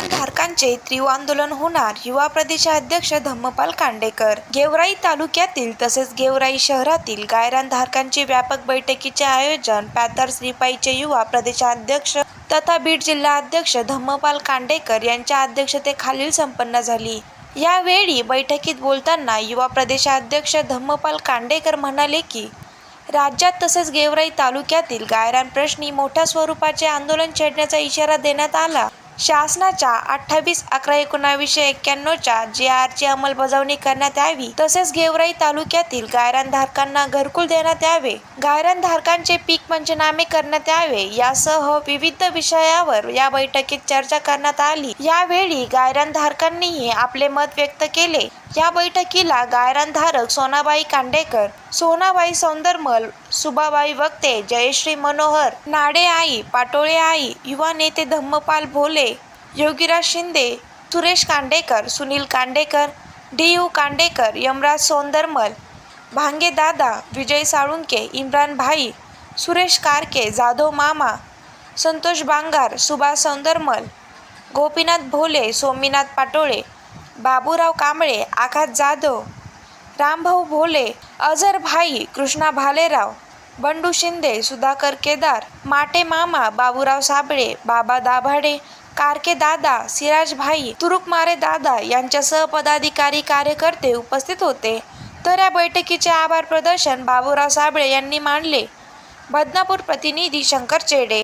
धारकांचे तीव्र आंदोलन होणार युवा प्रदेशाध्यक्ष धम्मपाल कांडेकर. गेवराई तालुक्यातील तसेच गेवराई शहरातील गायरान धारकांची व्यापक बैठकीचे आयोजन पॅथर श्रीपाईचे युवा प्रदेशाध्यक्ष तथा बीड जिल्हा अध्यक्ष धम्मपाल कांडेकर यांच्या अध्यक्षतेखालील संपन्न झाली. यावेळी बैठकीत बोलताना युवा प्रदेशाध्यक्ष धम्मपाल कांडेकर म्हणाले की राज्यात तसेच गेवराई तालुक्यातील गायरान प्रश्नी मोठ्या स्वरूपाचे आंदोलन छेडण्याचा इशारा देण्यात आला. शासनाच्या अठ्ठावीस अकरा एकोणावीसशे एक्क्याण्णवच्या जे आरची अंमलबजावणी करण्यात यावी तसेच गेवराई तालुक्यातील गायरान धारकांना घरकुल देण्यात यावे गायरान धारकांचे पीक पंचनामे करण्यात यावे यासह विविध विषयावर या बैठकीत चर्चा करण्यात आली. यावेळी गायरान धारकांनीही आपले मत व्यक्त केले. या बैठकीला गायरान धारक सोनाबाई कांडेकर सोनाबाई सौंदरमल सुबाबाई वक्ते जयश्री मनोहर नाडे आई पाटोळे आई युवा नेते धम्मपाल भोले योगीराज शिंदे सुरेश कांडेकर सुनील कांडेकर डी यू कांडेकर यमराज सौंदरमल भांगे दादा विजय साळुंके इम्रान भाई सुरेश कारके जाधव मामा संतोष बांगार सुभाष सौंदरमल गोपीनाथ भोले सोमीनाथ पाटोळे बाबूराव कांबळे आखात जाधव रामभाऊ भोले अजर भाई कृष्णा भालेराव बंडू शिंदे सुधाकर केदार माटे मामा बाबूराव साबळे बाबा दाभाडे कारके दादा सिराज भाई तुरुकमारे दादा यांच्यासह पदाधिकारी कार्यकर्ते उपस्थित होते. तर या बैठकीचे आभार प्रदर्शन बाबूराव साबळे यांनी मानले. बदनापूर प्रतिनिधी शंकर चेडे.